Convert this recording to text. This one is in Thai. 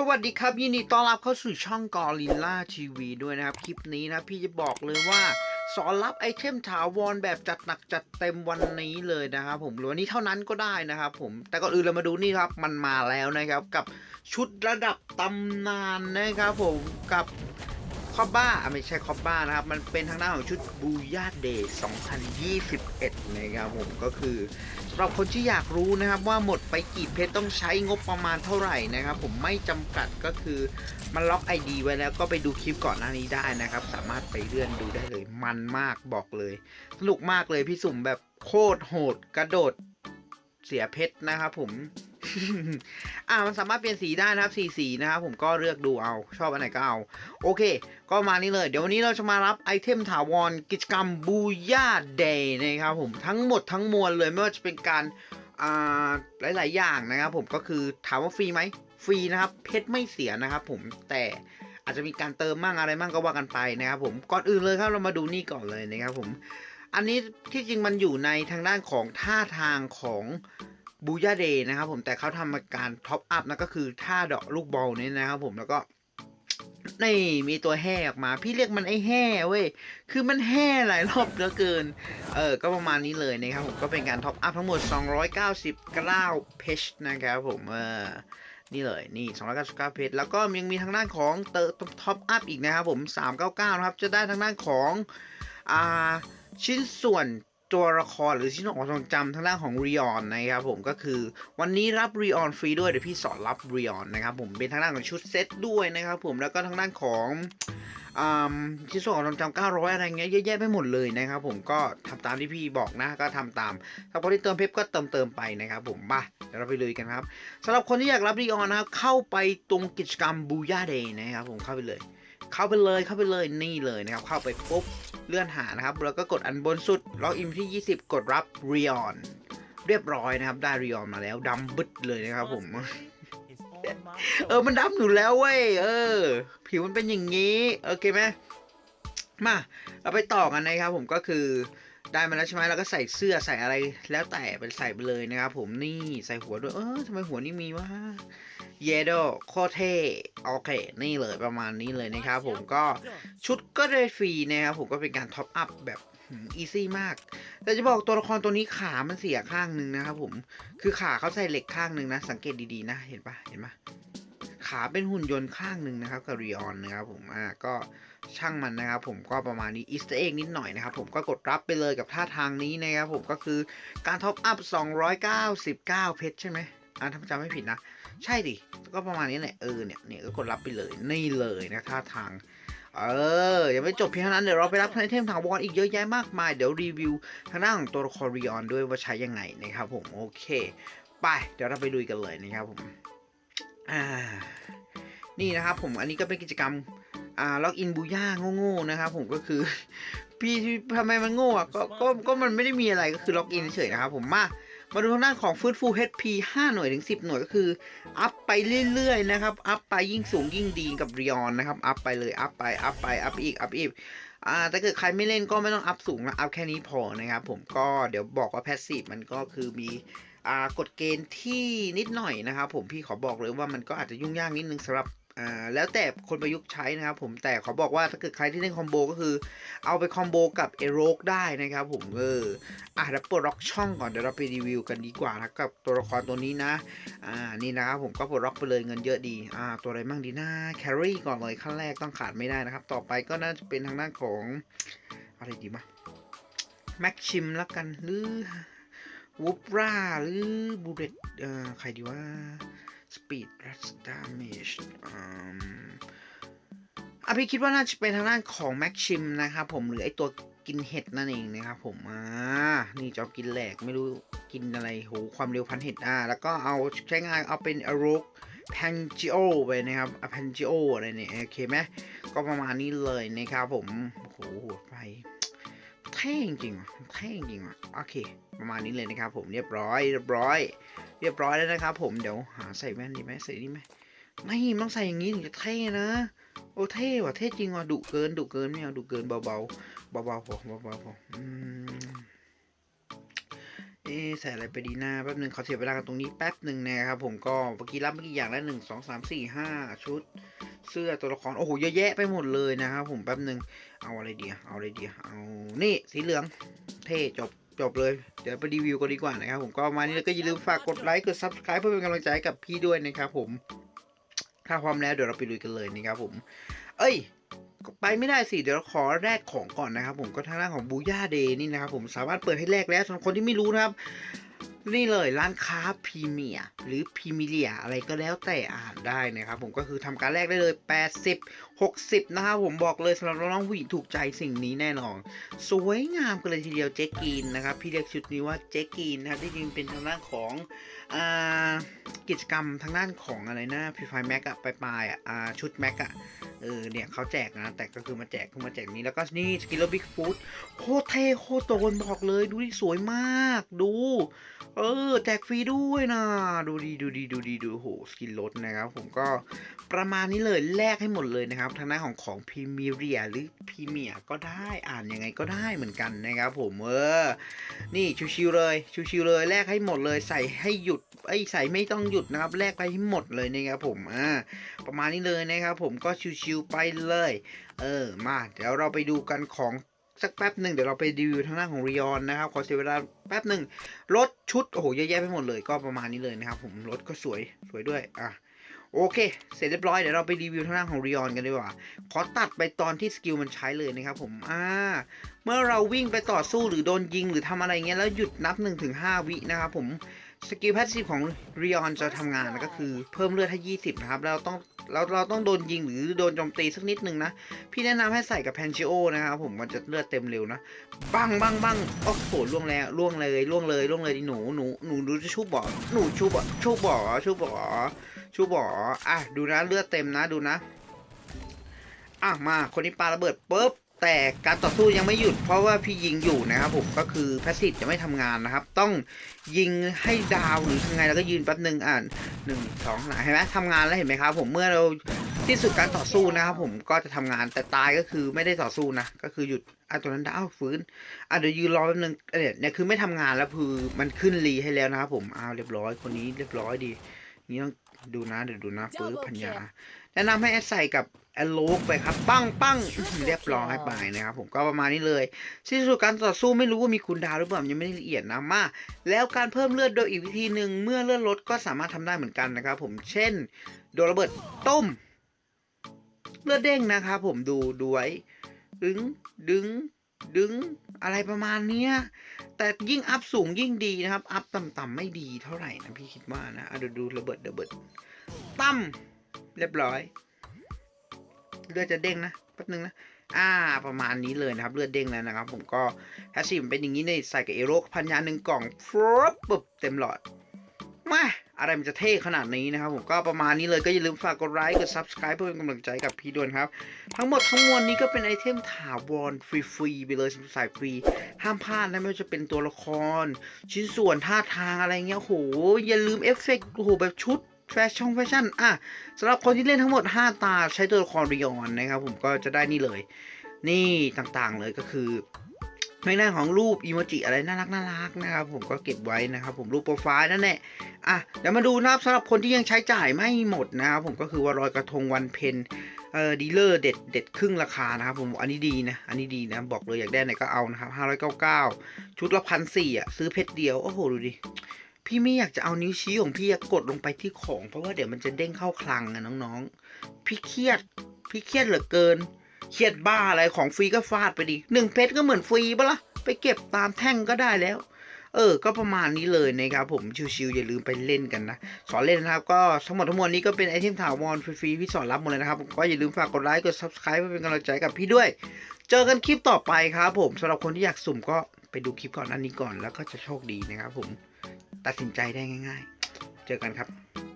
สวัสดีครับ ยินดีต้อนรับเข้าสู่ช่องกอริลล่าทีวีด้วยนะครับ คลิปนี้นะพี่จะบอกเลยว่า สอนรับไอเทมถาวรแบบจัดหนักจัดเต็มวันนี้เลยนะครับผมหรือวันนี้เท่านั้นก็ได้นะครับผมแต่ก่อนอื่นเรามาดูนี่ครับมันมาแล้วนะครับ กับชุดระดับตำนานนะครับผมกับ คอบบ้าไม่ใช่คอบบ้านะครับ มันเป็นทางด้านของชุดบูย่าเดย์2021 นะครับผมก็คือสำหรับคนที่อยากรู้นะครับว่าหมดไปกี่เพชรต้องใช้งบประมาณเท่าไหร่นะครับ ผมไม่จำกัดก็คือมันล็อก ID ไว้แล้วก็ไปดูคลิปก่อนหน้านี้ได้นะครับ สามารถไปเลื่อนดูได้เลยมันมากบอกเลย สนุกมากเลยพี่สุ่มแบบโคตรโหดกระโดด เสียเพชรนะครับผม อ่ามันสามารถเปลี่ยนสีได้นะครับสีสีนะครับผมก็เลือกดูเอา ชอบอันไหนก็เอา โอเค ก็มานี่เลย เดี๋ยววันนี้เราจะมารับไอเทมถาวรกิจกรรมบูย่าเดย์นะครับผมทั้งหมดทั้งมวลเลยไม่ว่าจะเป็นการอ่าหลาย ๆ อย่างนะครับผมก็คือถามว่าฟรีไหมฟรีนะครับ เพชรไม่เสียนะครับผมแต่อาจจะมีการเติมมั่งอะไรมั่งก็ว่ากันไปนะครับผมก่อนอื่นเลยครับเรามาดูนี่ก่อนเลยนะครับผม อันนี้ที่จริงมันอยู่ในทางด้านของท่าทางของบูย่าเดย์นะครับผมแต่เขาทำการท็อปอัพนะก็คือท่าดอกลูกบอลนี่นะครับผมแล้วก็นี่มีตัวแห่ออกมา พี่เรียกมันไอ้แห่เว้ย คือมันแห่หลายรอบเหลือเกิน เออ ก็ประมาณนี้เลยนะครับผม ก็เป็นการท็อปอัพทั้งหมด 299 เพชนะครับผม เออ นี่เลย นี่ 299 เพชแล้วก็ยังมีทางด้านของเติมท็อปอัพอีกนะครับผม 399 นะครับ จะได้ทางด้านของ อ่าชิ้นส่วนตัวละครหรือชิ้นของความทรงจำทางด้านของรีออนนะครับผมก็คือวันนี้รับรีออนฟรีด้วยเดี๋ยวพี่สอนรับรีออนนะครับผมเป็นทางด้านของชุดเซ็ตด้วยนะครับผมแล้วก็ทางด้านของชิ้นส่วนของความทรงจำ900 อะไรเงี้ยเยอะแยะไปหมดเลยนะครับผมก็ทำตามที่พี่บอกนะก็ทำตาม ถ้าพอที่เติมเพชรก็เติมเติมไปนะครับผมบ้าเดี๋ยวเราไปเลยกันครับสำหรับคนที่อยากรับรีออนนะครับเข้าไปตรงกิจกรรมบูย่าเดย์นะครับผมเข้าไปเลย เข้าไปเลยเข้าไปเลยนี่เลยนะครับ เข้าไปปุ๊บเลื่อนหานะครับ แล้วก็กดอันบนสุดล็อกอินที่ 20 กดรับ r e o n เรียบร้อยนะครับ ได้ r e o n มาแล้วดำบึดเลยนะครับผม เออมันดำอยู่แล้วเว้ยเออ ผิวมันเป็นอย่างนี้ โอเคไหมมาเราไปต่อกันนะครับผมก็คือ ได้มาแล้วใช่ไหมเราก็ใส่เสื้อใส่อะไรแล้วแต่ไปใส่ไปเลยนะครับผมนี่ใส่หัวด้วย เออทำไมหัวนี่มีวะเยโดโคเท่โอเค นี่เลยประมาณนี้เลยนะครับผมก็ชุดก็ได้ฟรีนะครับผมก็เป็นการท็อปอัพแบบอีซี่มาก แต่จะบอกตัวละครตัวนี้ขามันเสียข้างหนึ่งนะครับผมคือขาเขาใส่เหล็กข้างหนึ่งนะ สังเกตดีๆนะ เห็นปะเห็นปะขาเป็นหุ่นยนต์ข้างหนึ่งนะครับกับรีออนนะครับผมอ่าก็ ช่างมันนะครับผมก็ประมาณนี้อีสต์เอ็กนิดหน่อยนะครับผมก็กดรับไปเลยกับท่าทางนี้นะครับผมก็คือการท็อปอัพ 299 เพชรใช่ไหมอ่าถ้าจำไม่ผิดนะ ใช่ดิก็ประมาณนี้แหละเออเนี่ยเนี่ยก็กดรับไปเลยนี่เลยนะท่าทางเออ ยังไม่จบเพียงเท่านั้น เดี๋ยวเราไปรับไอเทมถาวอรอีกเยอะแยะมากมาย เดี๋ยวรีวิวทางด้านของตัวละครรีออนด้วยว่าใช้ยังไงนะครับผม โอเค ไป เดี๋ยวเราไปดูกันเลยนะครับผม อ่า นี่นะครับผม อันนี้ก็เป็นกิจกรรม อ่าล็อกอินบูย่าโง่ๆนะครับผมก็คือพี่ทำไมมันโง่อะก็ก็ก็มันไม่ได้มีอะไรก็คือล็อกอินเฉยนะครับผมมามาดูทางด้านของฟื้นฟู HP 5 หน่วยถึง 10 หน่วยก็คือ อัพไปเรื่อยๆนะครับ อัพไปยิ่งสูงยิ่งดีกับ r ีออนนะครับ อัพไปเลย อัพไป อัพไป อัพอีก อัพอีก อ่าถ้าเกิดใครไม่เล่นก็ไม่ต้องอัพสูงนะอัพแค่นี้พอนะครับ ผมก็เดี๋ยวบอกว่าแพสซีฟมันก็คือมี อ่ากฎเกณฑ์ที่นิดหน่อยนะครับผมพี่ขอบอกเลยว่ามันก็อาจจะยุ่งยากนิดนึงสำหรับ อ่าแล้วแต่คนประยุกต์ใช้นะครับผมแต่ขอบอกว่าถ้าเกิดใครที่เล่นคอมโบก็คือ เอาไปคอมโบกับเอโรกได้นะครับผมเอออะเดี๋ยวปลดล็อกช่องก่อนเดี๋ยวเราไปรีวิวกันดีกว่านะกับตัวละครตัวนี้นะอ่านี่นะครับผมก็ปลดล็อกไปเลยเงินเยอะดีอ่าตัวอะไรมั่งดีนะแครี่ก่อนเลยขั้นแรกต้องขาดไม่ได้นะครับ ต่อไปก็น่าจะเป็นทางด้านของอะไรดีมะแม็กชิมแล้วกันหรือ วูปราหรือบูเรตเอ่อใครดีว่า Speed Rush Damage อืมอะพี่คิดว่าน่าจะเป็นทางด้านของแม็กชิมนะครับผมหรือไอตัวกินเห็ดนั่นเองนะครับผมอ่านี่จอบกินแหลกไม่รู้กินอะไรโหความเร็วพันเห็ดอ่าแล้วก็เอาใช้งานเอาเป็นอารกแพนจิโอไปนะครับอแพนจิโออะไรเนี่ยโอเคไหมก็ประมาณนี้เลยนะครับผมโอ้โหหัวไฟ เท่จริงๆว่ะเท่จริงว่ะโอเค ประมาณนี้เลยนะครับ ผมเรียบร้อยเรียบร้อย เรียบร้อยแล้วนะครับ ผมเดี๋ยวหาใส่แว่นดีไหมใส่นี่ไหมไม่มันต้องใส่อย่างนี้ถึงจะเท่นะโอ้เท่ว่ะเท่จริงว่ะดุเกินดุเกินไม่เอาดุเกินเบาๆเบาๆพอเบาๆพออืมเอะใส่อะไรไปดีหน้าแป๊บหนึ่งขอเสียเวลากันตรงนี้แป๊บหนึ่งนะครับผมก็เมื่อกี้รับเมื่อกี้อย่างละหนึ่งสองสามสี่ห้าชุด เสื้อตัวละครโอ้โหเยอะแยะไปหมดเลยนะครับผมแป๊บหนึ่งเอาอะไรเดียเอาอะไรเดียเอานี่สีเหลืองเท่จบจบเลย เดี๋ยวไปรีวิวกันดีกว่านะครับผมก็มานี้แล้วก็อย่าลืมฝากกดไลค์กด subscribe เพื่อเป็นกำลังใจกับพี่ด้วยนะครับผมถ้าพร้อมแล้วเดี๋ยวเราไปลุยกันเลยนะครับผม เอ้ยไปไม่ได้สิเดี๋ยวเราขอแลกของก่อนนะครับ ผมก็ทางด้านของบูย่าเดย์นี่นะครับผมสามารถเปิดให้แลกแล้วสำหรับคนที่ไม่รู้นะครับ นี่เลยร้านค้าพรีเมียหรือพรีเมียอะไรก็แล้วแต่อ่านได้นะครับผมก็คือทำการแลกได้เลย 80 60 นะครับผมบอกเลยสำหรับน้องๆผู้หญิงถูกใจสิ่งนี้แน่นอน สวยงามกันเลยทีเดียวเจ๊กีนนะครับ พี่เรียกชุดนี้ว่าเจ๊กีนนะครับที่จริงเป็นทางด้านของอ่า กิจกรรมทางด้านของอะไรนะพีไฟแม็กอะปลายๆอะอ่าชุดแม็กอะเออเนี่ยเขาแจกนะ แต่ก็คือมาแจกคือมาแจกนี้แล้วก็นี่สกิลลอร์บิ๊กฟูดโคตรเท่โคตรโดนบอกเลยดูดิสวยมาก ดู เออ แจกฟรีด้วยนะ ดูดีดูดีดูดีดูโหสกินลดนะครับผมก็ประมาณนี้เลยแลกให้หมดเลยนะครับ ทางด้านของของพรีเมียร์หรือพรีเมียร์ก็ได้อ่านยังไงก็ได้เหมือนกันนะครับผมเออนี่ชิวๆเลยชิวๆเลยแลกให้หมดเลยใส่ให้หยุดไอ้ใส่ไม่ต้องหยุดนะครับแลกไปให้หมดเลยนะครับผมอ่าประมาณนี้เลยนะครับผมก็ชิวๆไปเลย เออมาเดี๋ยวเราไปดูกันของสักแป๊บหนึ่งเดี๋ยวเราไปรีวิวทางด้านของรีออนนะครับ ขอเสียเวลาแป๊บหนึ่งรถชุดโอ้โหเยอะแยะไปหมดเลยก็ประมาณนี้เลยนะครับผมรถก็สวยสวยด้วยอะโอเค เสร็จเรียบร้อย เดี๋ยวเราไปรีวิวทางด้านของรีออนกันดีกว่า ขอตัดไปตอนที่สกิลมันใช้เลยนะครับผมอ่าเมื่อเราวิ่งไปต่อสู้หรือโดนยิงหรือทำอะไรเงี้ยแล้วหยุดนับ1-5วินะครับผม สกิลแพสซีฟของ r ีออนจะทำงานก็คือเพิ่มเลือดให้ 20 นะครับแล้วต้องเราเราต้องโดนยิงหรือโดนโจมตีสักนิดนึงนะ พี่แนะนำให้ใส่กับแพนชิโอนะครับผมมันจะเลือดเต็มเร็วนะ บังบังบังโอ้โหล่วงแล้วล่วงเลยล่วงเลยล่วงเลยดิหนูหนูหนูดูจะชุบบ่อหนูชุบบ่อชุบบ่อชุบบ่อชุบบ่ออะดูนะเลือดเต็มนะดูนะอะมาคนนี้ปาระเบิดปุ๊บ แต่การต่อสู้ยังไม่หยุดเพราะว่าพี่ยิงอยู่นะครับผมก็คือแพสซีฟจะไม่ทำงานนะครับ ต้องยิงให้ดาวหรือทำไงแล้วก็ยืนแป๊บหนึ่งอ่านหนึ่งสองเห็นไหมทำงานแล้วเห็นไหมครับ ผมเมื่อเราที่สุดการต่อสู้นะครับผมก็จะทำงานแต่ตายก็คือไม่ได้ต่อสู้นะก็คือหยุดอะตัวนั้นดาวฟื้นอะเดี๋ยวยืนรอแป๊บหนึงเนี่ยเนี่ยคือไม่ทำงานแล้วคือมันขึ้นรีให้แล้วนะครับผมอ้าวเรียบร้อยคนนี้เรียบร้อยดีนี่ต้อง ดูนะเดี๋ยวดูนะปื้พัญญาแนะนำให้แอดใส่กับแอดโลกไปครับ ปั้งปั้งอื้อหือเรียบร้อยไปนะครับ ผมก็ประมาณนี้เลยที่สุดการต่อสู้ไม่รู้ว่ามีคูณดาวหรือเปล่ายังไม่ได้ละเอียดนะมาแล้วการเพิ่มเลือดโดยอีกวิธีหนึ่งเมื่อเลือดลดก็สามารถทำได้เหมือนกันนะครับ ผมเช่น โดนระเบิดต้ม เลือดเด้งนะครับผมดูดูไว้ดึงดึง ดึงอะไรประมาณเนี้ย แต่ยิ่งอัพสูงยิ่งดีนะครับ อัพต่ำๆไม่ดีเท่าไหร่นะพี่คิดว่านะเดี๋ยวดูระเบิดระเบิดตั้มเรียบร้อย เลือดจะเด้งนะแป๊บนึงนะอ่าประมาณนี้เลยนะครับ เลือดเด้งแล้วนะครับ ผมก็แพสซีฟเป็นอย่างนี้ในใส่กับเอโรพันยาหนึ่งกล่องฟรบปุ๊บเต็มหลอดมา อะไรมันจะเท่ขนาดนี้นะครับผมก็ประมาณนี้เลยก็อย่าลืมฝากกดไลค์กด subscribe เพื่อเป็นกำลังใจกับพี่ดวนครับ ทั้งหมดทั้งมวลนี้ก็เป็นไอเทมถาวรฟรีๆไปเลยสายฟรี ห้ามพลาดนะไม่ว่าจะเป็นตัวละคร ชิ้นส่วนท่าทางอะไรเงี้ยโหอย่าลืมเอฟเฟกต์โหแบบชุดแฟชั่นแฟชั่นอะสำหรับคนที่เล่นทั้งหมด 5 ตาใช้ตัวละครริออนนะครับผมก็จะได้นี่เลย นี่ต่างๆเลยก็คือในหน้าของรูปอีโมจิอะไรน่ารักน่ารักนะครับผมก็เก็บไว้นะครับผมรูปโปรไฟล์นั่นแหละ อะเดี๋ยวมาดูนะครับสำหรับคนที่ยังใช้จ่ายไม่หมดนะครับผมก็คือว่ารอยกระทงวันเพ็ญเออดีลเลอร์เด็ดเด็ดครึ่งราคานะครับผมอันนี้ดีนะ อันนี้ดีนะ บอกเลยอยากได้ไหนก็เอานะครับ599ชุดละพันสี่อะ ซื้อเพชรเดียว โอ้โห ดูดิ พี่ไม่อยากจะเอานิ้วชี้ของพี่กดลงไปที่ของ เพราะว่าเดี๋ยวมันจะเด้งเข้าคลังอะน้องๆ พี่เครียด พี่เครียดเหลือเกิน เครียดบ้าอะไรของฟรีก็ฟาดไปดิหนึ่งเพชรก็เหมือนฟรีปะละ่ะไปเก็บตามแท่งก็ได้แล้ว เออ ก็ประมาณนี้เลยนะครับ ผมชิวๆอย่าลืมไปเล่นกันนะ สอนเล่นนะครับ ก็ทั้งหมดทั้งมวลนี้ก็เป็นไอเทมถาวรฟรีๆพี่สอนรับหมดเลยนะครับ ก็อย่าลืมฝากกดไลค์ กด subscribe เพื่อเป็นกำลังใจกับพี่ด้วย เจอกันคลิปต่อไปครับผมสำหรับคนที่อยากสุ่มก็ไปดูคลิปก่อนอันนี้ก่อนแล้วก็จะโชคดีนะครับผมตัดสินใจได้ง่าย ๆ เจอกันครับ